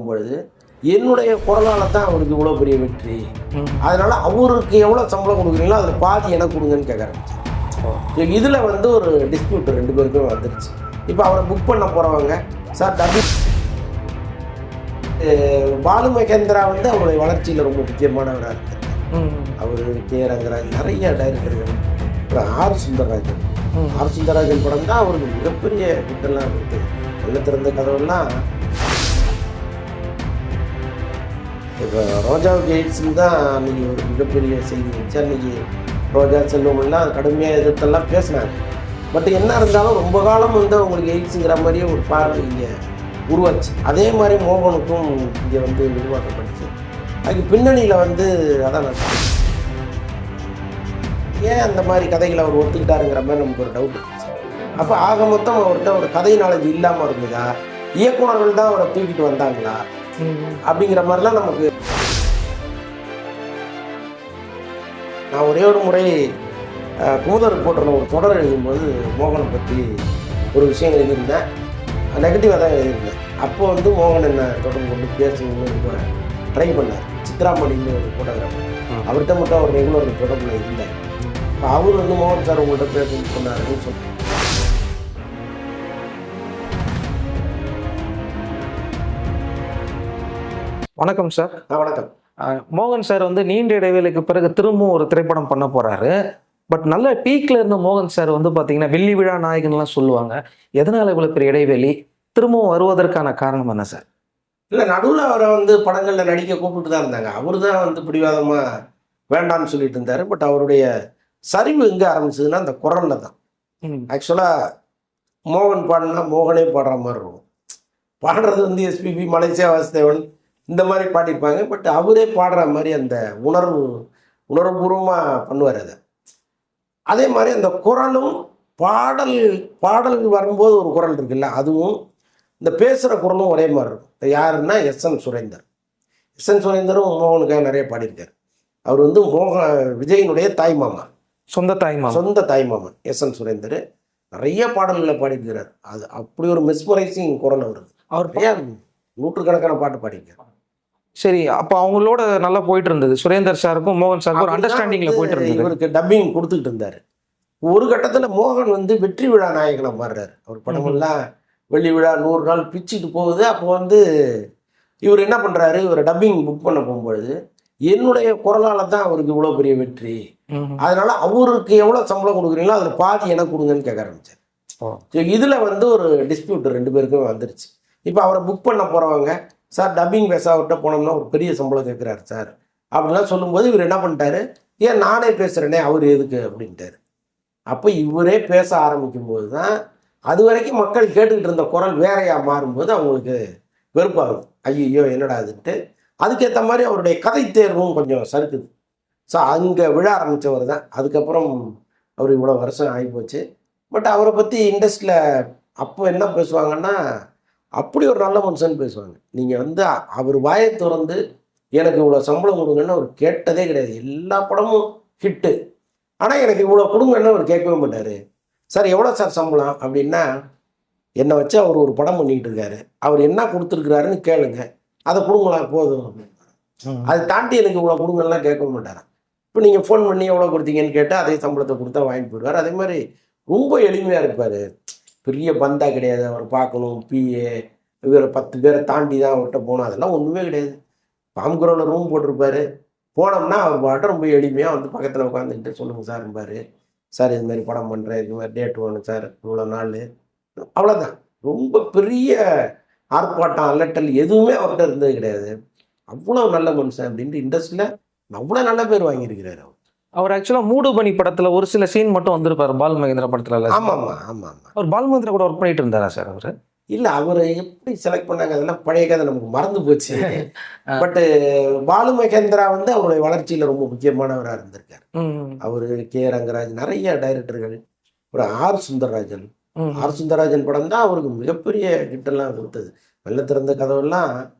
பொழுது என்னுடைய குரலால தான் அவருக்கு இவ்வளோ பெரிய வெற்றி. அதனால அவருக்கு எவ்வளோ சம்பளம் கொடுக்குறீங்களோ அதில் பாதி எனக்கு கொடுங்கன்னு கேட்க இதில் வந்து ஒரு டிஸ்பியூட் ரெண்டு பேருக்கும் வந்துருச்சு. இப்போ அவரை புக் பண்ண போகிறவங்க சார் டபி பாலு மகேந்திரா வந்து அவருடைய வளர்ச்சியில் ரொம்ப முக்கியமானவராக இருக்கார். அவர் கே. ரங்கராஜ் நிறைய டைரக்டர்கள் அப்புறம் ஆர். சுந்தரராஜன். ஆர். சுந்தரராஜன் படம் தான் அவருக்கு மிகப்பெரிய ஹிட்டெல்லாம் இருக்குது வெள்ள திறந்த கதவெல்லாம் இப்போ ரோஜாவுக்கு எய்ட்ஸ்னு தான் அன்றைக்கி ஒரு மிகப்பெரிய செய்தி வச்சு அன்றைக்கி ரோஜா செல்வமெல்லாம் கடுமையாக எதிர்த்தெல்லாம் பேசினாங்க. பட் என்ன இருந்தாலும் ரொம்ப காலம் வந்து அவங்களுக்கு எய்ட்ஸுங்கிற மாதிரியே ஒரு பார்வை இங்கே உருவாச்சு. அதே மாதிரி மோகனுக்கும் இங்கே வந்து உருவாக்கப்பட்டுச்சு அதுக்கு பின்னணியில் வந்து அதான் நான் ஏன் அந்த மாதிரி கதைகளை அவர் ஒத்துக்கிட்டாருங்கிற மாதிரி நமக்கு ஒரு டவுட் இருந்துச்சு அப்போ ஆக மொத்தம் அவர்கிட்ட ஒரு கதை நாலேஜ் இல்லாமல் இருந்ததா? இயக்குனர்கள் தான் அவரை தூக்கிட்டு வந்தாங்களா? அப்படிங்கிற மாதிரிலாம் நமக்கு நான் ஒரே ஒரு முறை குமுதர் போட்டிருந்த ஒரு தொடர் எழுதும்போது மோகனை பற்றி ஒரு விஷயம் எழுதியிருந்தேன். நெகட்டிவாக தான் எழுதியிருந்தேன். அப்போ வந்து மோகன் என்ன தொடர்பு கொண்டு பேசணும்னு ட்ரை பண்ணார். சித்ராமணின்னு ஒரு ஃபோட்டோகிராஃபர் அவர்கிட்ட மட்டும் அவர் ரெகுலர் தொடர்பில் இருந்தார் இப்போ அவர் வந்து மோகன் சார் உங்கள்கிட்ட பேசணும்னு சொன்னாருன்னு சொல்லி வணக்கம் சார் வணக்கம். மோகன் சார் வந்து நீண்ட இடைவேளைக்கு பிறகு திரும்பவும் ஒரு திரைப்படம் பண்ண போறாரு. பட் நல்ல பீக்ல இருந்த மோகன் சார் வந்து பாத்தீங்கன்னா வெள்ளி விழா நாயகன்லாம் சொல்லுவாங்க. எதனால இவ்வளவு பெரிய இடைவெளி? திரும்பவும் வருவதற்கான காரணம் என்ன சார் இல்லை நடுவில் அவரை வந்து படங்களில் நடிக்க கூப்பிட்டு தான் இருந்தாங்க. அவர் தான் வந்து பிடிவாதமாக வேண்டாம்னு சொல்லிட்டு இருந்தார். பட் அவருடைய சரிவு எங்கே ஆரம்பிச்சதுன்னா அந்த குரலில் தான். ஆக்சுவலாக மோகன் பாடினா மோகனே பாடுற மாதிரி இருக்கும். பாடுறது வந்து எஸ்பிபி மலேசியா வாசுதேவன் இந்த மாதிரி பாடியிருப்பாங்க. பட் அவரே பாடுற மாதிரி அந்த உணர்வு உணர்வுபூர்வமாக பண்ணுவார் அதை. அதே மாதிரி அந்த குரலும் பாடல் பாடல் வரும்போது ஒரு குரல் இருக்குல்ல அதுவும் இந்த பேசுகிற குரலும் ஒரே மாதிரி இருக்கும். இப்ப யாருன்னா S N Surender. S N சுரேந்தரும் மோகனுக்காக நிறைய பாடியிருக்கார். அவர் வந்து மோக விஜயனுடைய தாய் மாமா. சொந்த தாய்மா சொந்த தாய் மாமன் எஸ் என் சுரேந்தர். நிறைய பாடல்களை பாடியிருக்கிறார். அது அப்படி ஒரு மிஸ்மரைசிங் குரல் அவருக்கு. அவர் நூற்றுக்கணக்கான பாட்டு பாடியிருக்கார். சரி அப்ப அவங்களோட நல்லா போயிட்டு இருந்தது சுரேந்தர் சாருக்கும் மோகன் சாருக்கும் ஒரு அண்டர்ஸ்டாண்டிங்ல போயிட்டு இருந்தது இவருக்கு டப்பிங் கொடுத்துக்கிட்டு இருந்தார். ஒரு கட்டத்தில் மோகன் வந்து வெற்றி விழா நாயகனா மாறுறாரு. அவர் படமெல்லாம் வெள்ளி விழா நூறு நாள் பிச்சுட்டு போகுது. அப்போ வந்து இவர் என்ன பண்ணுறாரு இவர் டப்பிங் புக் பண்ண போகும்பொழுது என்னுடைய குரலால் தான் அவருக்கு இவ்வளோ பெரிய வெற்றி. அதனால அவருக்கு எவ்வளோ சம்பளம் கொடுக்குறீங்களோ அதில் பாதி எனக்கு கொடுங்கன்னு கேட்க ஆரம்பிச்சார். இதில் வந்து ஒரு டிஸ்பியூட் ரெண்டு பேருக்கும் வந்துருச்சு. இப்போ அவரை புக் பண்ண போகிறவங்க சார் டப்பிங் பேச அவர்கிட்ட போனோம்னா ஒரு பெரிய சம்பளம் கேட்குறாரு சார் அப்படிலாம் சொல்லும்போது இவர் என்ன பண்ணிட்டாரு? ஏன் நானே பேசுகிறேனே அவர் எதுக்கு? அப்படின்ட்டாரு. அப்போ இவரே பேச ஆரம்பிக்கும் போது தான் அது வரைக்கும் மக்கள் கேட்டுக்கிட்டு இருந்த குரல் வேறையாக மாறும்போது அவங்களுக்கு வெறுப்பாகுது. ஐயோ என்னடா அதுன்ட்டு அதுக்கேற்ற மாதிரி அவருடைய கதை தேர்வும் கொஞ்சம் சறுக்குது. ஸோ அங்கே விழ ஆரம்பித்தவர் தான். அதுக்கப்புறம் அவர் இவ்வளோ வருஷம் ஆகிப்போச்சு. பட் அவரை பற்றி இண்டஸ்ட்ரியில் அப்போ என்ன பேசுவாங்கன்னா அப்படி ஒரு நல்ல மனுஷன் பேசுவாங்க. நீங்கள் வந்து அவர் வாயை திறந்து எனக்கு இவ்வளோ சம்பளம் கொடுங்கன்னு அவர் கேட்டதே கிடையாது. எல்லா படமும் ஹிட்டு ஆனால் எனக்கு இவ்வளோ கொடுங்கன்னு அவர் கேட்கவே மாட்டார். சார் எவ்வளோ சார் சம்பளம்? அப்படின்னா என்னை வச்சு அவர் ஒரு படம் பண்ணிக்கிட்டு இருக்காரு. அவர் என்ன கொடுத்துருக்குறாருன்னு கேளுங்க. அதை கொடுங்களா? போதும். அப்படின்னு. அதை தாண்டி எனக்கு இவ்வளோ கொடுங்கலாம் கேட்க மாட்டாராம் இப்போ நீங்கள் ஃபோன் பண்ணி எவ்வளோ கொடுத்தீங்கன்னு கேட்டால் அதே சம்பளத்தை கொடுத்தா வாங்கிட்டு போயிடுவார். அதே மாதிரி ரொம்ப எளிமையாக இருப்பார். பெரிய பந்தா கிடையாது. அவர் பார்க்கணும். பிஏ இவரை பத்து பேரை தாண்டி தான் அவர்கிட்ட போகணும். அதெல்லாம் ஒன்றுமே கிடையாது. பாம்குரோவில் ரூம் போட்டிருப்பாரு. போனோம்னா அவர் பாட்டு ரொம்ப எளிமையாக வந்து பக்கத்தில் உட்காந்துக்கிட்டு சொல்லுங்கள் சார் இருப்பார் சார் இது மாதிரி படம் பண்ணுறேன் இது மாதிரி டேட் வேணும் சார். இவ்வளோ நாள். அவ்வளோதான் ரொம்ப பெரிய ஆர்ப்பாட்டம் அலட்டல் எதுவுமே அவர்கிட்ட இருந்தது கிடையாது. அவ்வளோ நல்ல மனுஷன் அப்படின்ட்டு இண்டஸ்ட்ரியில் அவ்வளோ நல்ல பேர் வாங்கியிருக்கிறார் அவர். அவர் ஆக்சுவலா மூடுபனி படத்துல ஒரு சில சீன் மட்டும் வந்திருப்பாரு பால் மகேந்திரா படத்துல? ஆமாம் ஆமாம் ஆமாம். ஆமாம் அவர் பால் மகேந்திரா கூட ஒர்க் பண்ணிட்டு இருந்தாரா சார் அவரு? இல்லை அவரை எப்படி செலக்ட் பண்ணாங்க அதெல்லாம் பழைய கதை நமக்கு மறந்து போச்சு. பட்டு பாலு மகேந்திரா வந்து அவருடைய வளர்ச்சியில் ரொம்ப முக்கியமானவராக இருந்திருக்கார். அவர் கே. ரங்கராஜ் நிறைய டைரக்டர்கள் ஒரு ஆர். சுந்தரராஜன். ஆர். சுந்தரராஜன் படம் தான் அவருக்கு மிகப்பெரிய ஹிட்டெல்லாம் கொடுத்தது. வெள்ள திறந்த கதவெல்லாம்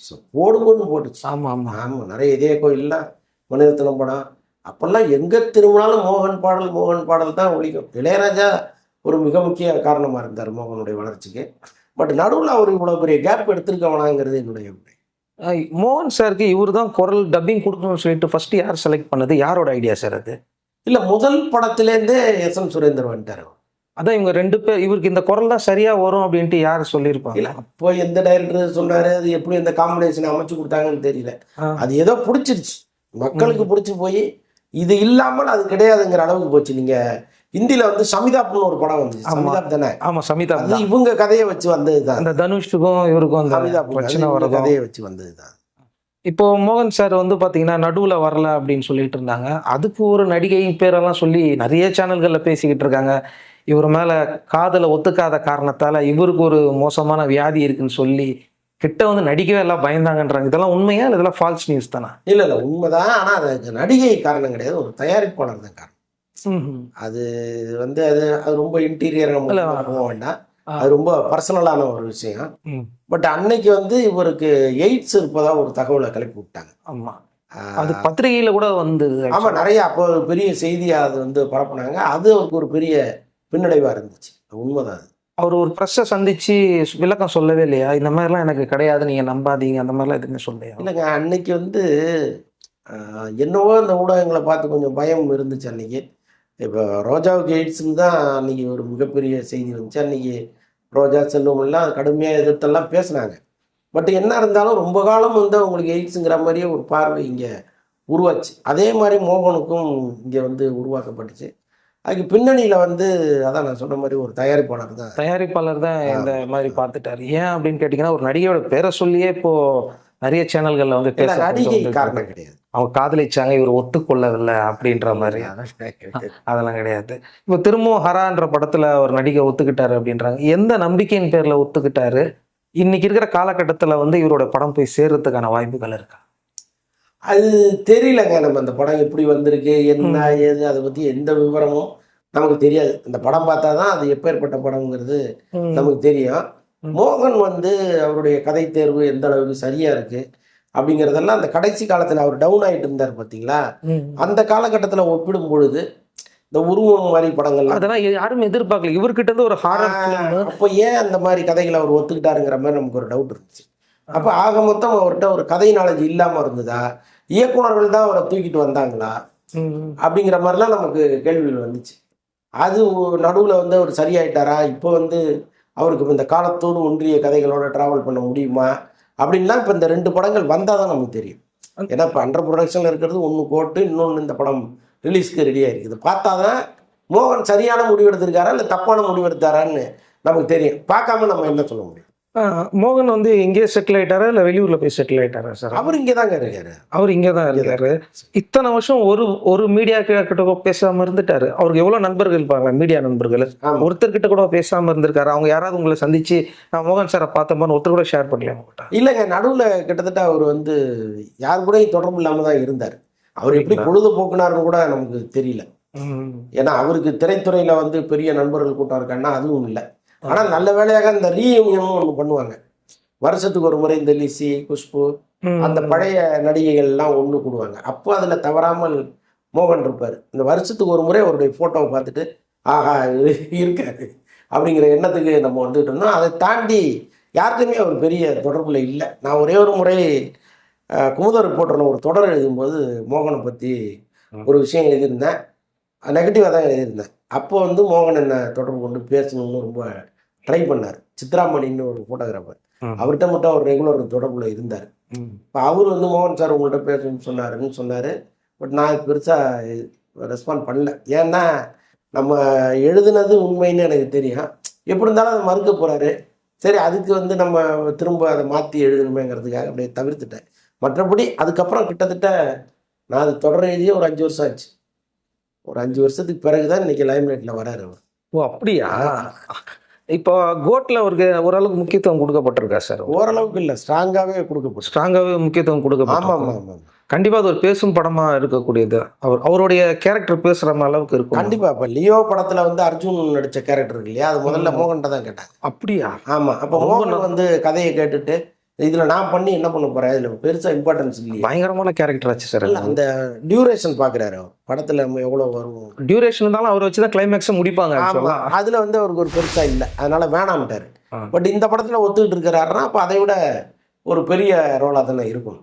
சு- போடுங்கன்னு போட்டுச்சு. ஆமா ஆமா. ஆமாம் நிறைய இதே கோயில்லாம் மணிரத்னம் படம். அப்போல்லாம் எங்கே திரும்பினாலும் மோகன் பாடல் மோகன் பாடல் தான் ஒழிக்கும். இளையராஜா ஒரு மிக முக்கிய காரணமாக இருந்தார் மோகனுடைய வளர்ச்சிக்கு. பட் நடுவில் அவர் இவ்வளோ பெரிய கேப் எடுத்திருக்க வேணாங்கிறது என்னுடைய மோகன் சாருக்கு இவர் தான் குரல் டப்பிங் கொடுக்கணும்னு சொல்லிட்டு ஃபர்ஸ்ட் யார் செலக்ட் பண்ணது? யாரோட ஐடியா சார் அது? இல்ல முதல் படத்திலேருந்தே எஸ் எம் சுரேந்தர் வந்துட்டார் அதான் இவங்க ரெண்டு பேர் இவருக்கு இந்த குரல் தான் சரியா வரும் அப்படின்ட்டு யார் சொல்லியிருப்பாங்க? இல்ல அப்போ எந்த டைரக்டர் சொன்னாரு அது எப்படி இந்த காம்பினேஷன் அமைச்சு கொடுத்தாங்கன்னு தெரியல. அது ஏதோ பிடிச்சிருச்சு. மக்களுக்கு பிடிச்சி போய் இது இல்லாமல் அது கிடையாதுங்கிற அளவுக்கு போச்சு. நீங்க ஹிந்தில வந்து சமிதாப்னு ஒரு படம் வந்துச்சு. சமிதாப் தானே? ஆமா சமிதா அது. இவங்க கதையை வச்சு வந்தது தான் அந்த தனுஷுக்கும் இவருக்கும் அந்த சமிதாப் பிரச்சனை வரதும் கதையை வச்சு வந்தது தான் இப்போ மோகன் சார் வந்து பாத்தீங்கன்னா நடுவுல வரல அப்படின்னு சொல்லிட்டு இருந்தாங்க. அதுக்கு ஒரு நடிகை பேரெல்லாம் சொல்லி நிறைய சேனல்கள்ல பேசிக்கிட்டு இருக்காங்க. இவர் மேல காதலை ஒத்துக்காத காரணத்தால இவருக்கு ஒரு மோசமான வியாதி இருக்குன்னு சொல்லி கிட்ட வந்து நடிக்கவே எல்லாம் பயந்தாங்கன்றாங்க. இதெல்லாம் உண்மையா இல்ல இதெல்லாம் ஃபால்ஸ் நியூஸ் தானா? இல்ல இல்ல உண்மைதான். ஆனா அதுக்கு நடிகை காரணம் கிடையாது. ஒரு தயாரிப்பாளர் தான் காரணம். அது வந்து அது அது ரொம்ப இன்டீரியர் நம்ம இல்ல. போக வேண்டாம். அது ரொம்ப பர்சனலான ஒரு விஷயம். பட் அன்னைக்கு வந்து இவருக்கு எய்ட்ஸ் இருப்பதா ஒரு தகவலை கிளப்பி விட்டாங்க. ஆமா. அது பத்திரிகையில கூட வந்தது ஆமா நிறைய அப்போ பெரிய செய்தியா அது வந்து பரப்புனாங்க. அது அவருக்கு ஒரு பெரிய பின்னடைவா இருந்துச்சு. உண்மைதான் அது. அவர் ஒரு ப்ரெஸ்ஸை சந்திச்சு விளக்கம் சொல்லவே இல்லையா? இந்த மாதிரிலாம் எனக்கு கிடையாது நீங்க நம்பாதீங்க அந்த மாதிரிலாம் எதுவுமே சொல்லலையா? இல்லைங்க அன்னைக்கு வந்து என்னவோ இந்த ஊடகங்களை பார்த்து கொஞ்சம் பயம் இருந்துச்சு அன்னைக்கு. இப்போ ரோஜாவுக்கு எய்ட்ஸ்னு தான் அன்னைக்கு ஒரு மிகப்பெரிய செய்தி வந்துச்சு. அன்னைக்கு ரோஜா செல்வம் எல்லாம் கடுமையாக எதிர்த்தெல்லாம் பேசுனாங்க. பட் என்ன இருந்தாலும் ரொம்ப காலம் வந்து அவங்களுக்கு எய்ட்ஸுங்கிற மாதிரியே ஒரு பார்வை இங்கே உருவாச்சு. அதே மாதிரி மோகனுக்கும் இங்கே வந்து உருவாக்கப்பட்டுச்சு. அதுக்கு பின்னணியில் வந்து அதான் நான் சொன்ன மாதிரி ஒரு தயாரிப்பாளர் தான். தயாரிப்பாளர் தான் இந்த மாதிரி பார்த்துட்டாரு. ஏன் அப்படின்னு கேட்டிங்கன்னா ஒரு நடிகையோட பேரை சொல்லியே இப்போ நிறைய சேனல்கள்ல வந்து பேச நடிகை காரணம் கிடையாது. அவங்க காதலிச்சாங்க இவர் ஒத்துக்கொள்ளவில்லை அப்படின்ற மாதிரி. அதெல்லாம் கிடையாது. இப்போ திரும்பவும் ஹரான்ற படத்துல ஒரு நடிகை ஒத்துக்கிட்டாரு அப்படின்றாங்க. எந்த நம்பிக்கையின் பேர்ல ஒத்துக்கிட்டாரு? இன்னைக்கு இருக்கிற காலகட்டத்துல வந்து இவரோட படம் போய் சேர்றதுக்கான வாய்ப்புகள் இருக்கா? அது தெரியலங்க. நம்ம அந்த படம் எப்படி வந்திருக்கு என்ன ஏது அதை பத்தி எந்த விவரமும் நமக்கு தெரியாது. அந்த படம் பார்த்தா தான் அது எப்பேற்பட்ட படம்ங்கிறது நமக்கு தெரியும். மோகன் வந்து அவருடைய கதை தேர்வு எந்த அளவுக்கு சரியா இருக்கு அப்படிங்கிறதெல்லாம் அந்த கடைசி காலத்துல அவர் டவுன் ஆயிட்டு இருந்தார் பாத்தீங்களா? ம். அந்த காலகட்டத்துல ஒப்பிடும் பொழுது இந்த உருவம் மாதிரி படங்கள்லாம் அதெல்லாம் யாரும் எதிர்பார்க்கல. இவர்கிட்ட இருந்து ஒரு ஹாரர் அப்போ ஏன் அந்த மாதிரி கதைகளை அவர் ஒத்துக்கிட்டாருங்கிற மாதிரி நமக்கு ஒரு டவுட் இருந்துச்சு. அப்போ ஆக மொத்தம் அவர்கிட்ட ஒரு கதை நாலேஜ் இல்லாம இருந்ததா? இயக்குனர்கள் தான் அவரை தூக்கிட்டு வந்தாங்களா? அப்படிங்கிற மாதிரிலாம் நமக்கு கேள்விகள் வந்துச்சு. அது நடுவில் வந்து அவர் சரியாயிட்டாரா? இப்போ வந்து அவருக்கு இந்த காலத்தோடு ஒன்றிய கதைகளோட டிராவல் பண்ண முடியுமா? அப்படின்லாம் இப்போ இந்த ரெண்டு படங்கள் வந்தால் தான் நமக்கு தெரியும். ஏன்னா இப்போ அண்டர் ப்ரொடக்ஷனில் இருக்கிறது ஒன்று கோட்டு இன்னொன்று இந்த படம் ரிலீஸ்க்கு ரெடியாக இருக்குது பார்த்தா தான் மோகன் சரியான முடிவு எடுத்திருக்காரா இல்லை தப்பான முடிவு எடுத்தாரான்னு நமக்கு தெரியும். பார்க்காம நம்ம என்ன சொல்ல முடியும்? மோகன் வந்து இங்கேயே செட்டில் ஆயிட்டாரா இல்ல வெளியூர்ல போய் செட்டில் ஆயிட்டாரா சார் அவர் இங்கே தாங்க இருக்காரு. அவர் இங்கே தான் இருக்காரு. இத்தனை வருஷம் ஒரு ஒரு மீடியா கிட்ட கூட பேசாம இருந்துட்டாரு. அவருக்கு எவ்வளவு நண்பர்கள் இருப்பாங்க மீடியா நண்பர்கள். ஆமா. ஒருத்தர் கிட்ட கூட பேசாம இருந்திருக்காரு. அவங்க யாராவது உங்களை சந்திச்சு நான் மோகன் சாரை பார்த்தோம்னு ஒருத்தர் கூட ஷேர் பண்ணல உங்ககிட்ட இல்லைங்க நடுவில் கிட்டத்தட்ட அவர் வந்து யார் கூடயும் தொடர்பு இல்லாமல் தான் இருந்தார். அவர் எப்படி பொழுதுபோக்குனாருன்னு கூட நமக்கு தெரியல. ஏன்னா அவருக்கு திரைத்துறையில வந்து பெரிய நண்பர்கள் கூட்டம் இருக்கான்னா அதுவும் இல்லை. ஆனால் நல்ல வேலையாக இந்த ரீயூனியனும் ஒன்று பண்ணுவாங்க. வருஷத்துக்கு ஒரு முறை இந்த லிசி குஷ்பு அந்த பழைய நடிகைகள் எல்லாம் ஒன்று கூடுவாங்க. அப்போ அதில் தவறாமல் மோகன் இருப்பார். இந்த வருஷத்துக்கு ஒரு முறை அவருடைய ஃபோட்டோவை பார்த்துட்டு ஆஹா இருக்காரு அப்படிங்கிற எண்ணத்துக்கு நம்ம வந்துட்டு இருந்தோம். அதை தாண்டி யாருக்குமே அவர் பெரிய தொடர்புல இல்லை. நான் ஒரே ஒரு முறை குமுத ரிப்போர்ட்டர்னு ஒரு தொடர் எழுதும்போது மோகனை பற்றி ஒரு விஷயம் எழுதியிருந்தேன். நெகட்டிவாக தான் எழுதியிருந்தேன். அப்போ வந்து மோகன் என்னை தொடர்பு கொண்டு பேசணும்னு ரொம்ப ட்ரை பண்ணார். சித்ராமணின்னு ஒரு ஃபோட்டோகிராஃபர். அவர்கிட்ட மட்டும் அவர் ரெகுலர் தொடர்புல இருந்தார். இப்போ அவர் வந்து மோகன் சார் உங்கள்கிட்ட பேசணும்னு சொன்னாருன்னு சொன்னார். பட் நான் பெருசாக ரெஸ்பாண்ட் பண்ணல. ஏன்னா நம்ம எழுதுனது உண்மைன்னு எனக்கு தெரியும். எப்படி இருந்தாலும் அதை மறுக்க போகிறாரு சரி அதுக்கு வந்து நம்ம திரும்ப அதை மாற்றி எழுதணுமேங்கிறதுக்காக அப்படியே தவிர்த்துட்டேன். மற்றபடி அதுக்கப்புறம் கிட்டத்தட்ட நான் அது தொடர் எழுதியே ஒரு அஞ்சு வருஷம் ஆச்சு. ஒரு அஞ்சு வருஷத்துக்கு பிறகு தான் இன்னைக்கு லைம்லைட்டில் வராரு அவர். ஓ அப்படியா? இப்போ கோட்ல ஒரு ஓரளவுக்கு முக்கியத்துவம் கொடுக்கப்பட்டிருக்கா சார்? ஓரளவுக்கு இல்லை ஸ்ட்ராங்காகவே கொடுக்கப்படும் ஸ்ட்ராங்காவே முக்கியத்துவம் ஆமாம் கொடுக்கப்பட்டிருக்கும் ஆமாம் ஆமாம். கண்டிப்பா அது ஒரு பேசும் படமா இருக்கக்கூடியது. அவர் அவருடைய கேரக்டர் பேசுற அளவுக்கு இருக்கும். கண்டிப்பா இப்ப லியோ படத்துல வந்து அர்ஜுன் நடிச்ச கேரக்டர் இருக்கு இல்லையா? அது முதல்ல மோகன்ட்ட தான் கேட்டாங்க. அப்படியா? ஆமா அப்ப மோகன் வந்து கதையை கேட்டுட்டு இதுல நான் பண்ணி என்ன பண்ண போறேன்? இதுல பெருசா இம்பார்ட்டன்ஸ் இல்லையா. பயங்கரமான கேரக்டர் ஆச்சு சார் இல்ல அந்த டியூரேஷன் பாக்குறாரு அவர். படத்துல நம்ம எவ்வளவு வரும்? டியூரேஷன் இருந்தாலும் அவர் வச்சு தான் கிளைமேக்ஸை முடிப்பாங்க ஆமா ஆக்சுவலா அதுல வந்து அவருக்கு ஒரு பெருசா இல்ல. அதனால வேணாம்ட்டாரு. பட் இந்த படத்தில் ஒத்துக்கிட்டு இருக்கிறாருன்னா அப்போ அதை விட ஒரு பெரிய ரோலாக தானே இருக்கும்.